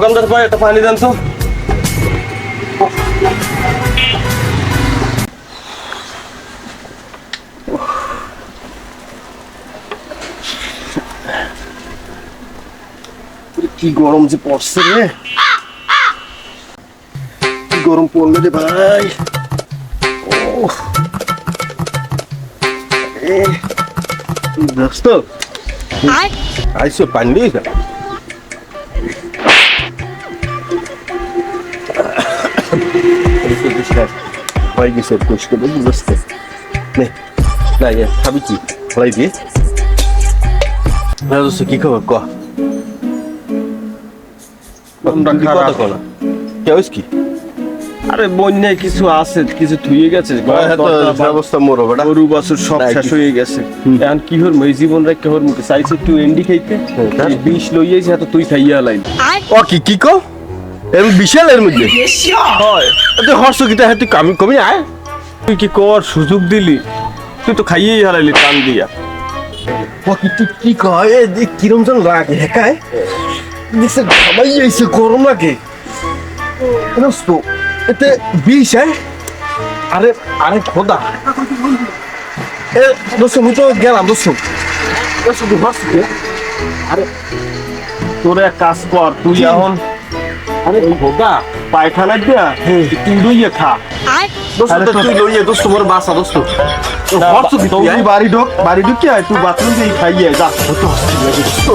দোকানদার ভাই একটা পানি দেন তো কি গরম যে পড়ছে রে কি গরম পড়লো রে ভাই ও এ দোস্ত আইসো পানি দিস না হয়ে গেছে পুষ্কে বুঝতে নে না ইয়ে খাবি কি ফলাই দিয়ে না দোস্ত কি খবর ক কথা কলা কে কি আরে বন্যায় কিছু আছে কিছু থুয়ে গেছে ব্যবস্থা মোরো বেটা গরু বাছুর সব শেষ হয়ে গেছে এখন কি হর মই জীবন রেখে হর মুখে চাইছে একটু এন্ডি খাইতে বিষ লইয়াছে এত তুই খাইয়া লাই ও কি কি কো এর বিশাল এর মধ্যে হয়। তুই হর্ষ কিটা তুই কামি কমি আয়। তুই কি কর সুযোগ দিলি? তুই তো খাইয়েই হারাইলি টান দিয়া। ও কি তুই কি কয়? এ দেখ কিরম যেন লাগে হেকায়। দেখছে ঘামাই আইছে গরম লাগে এতে বিষ আয় আরে আরে খোদা। এ দোস্ত আমি তো গেলাম দোস্ত। দোস্ত আরে তোর এক কাজ কর তুই? এখন আরে খোদা পায়খানা দিয়া তুই লইয়ে খা দোস্ত আরে তো তো- তুই লইয়ে দোস্ত মোর বাসা দোস্ত হর্ষ কি তুই তুই আয়? বাড়ি ঢোক বাড়ি ঢুকে আয় তুই বাথরুম দিয়ে খাইয়ে যা দোস্ত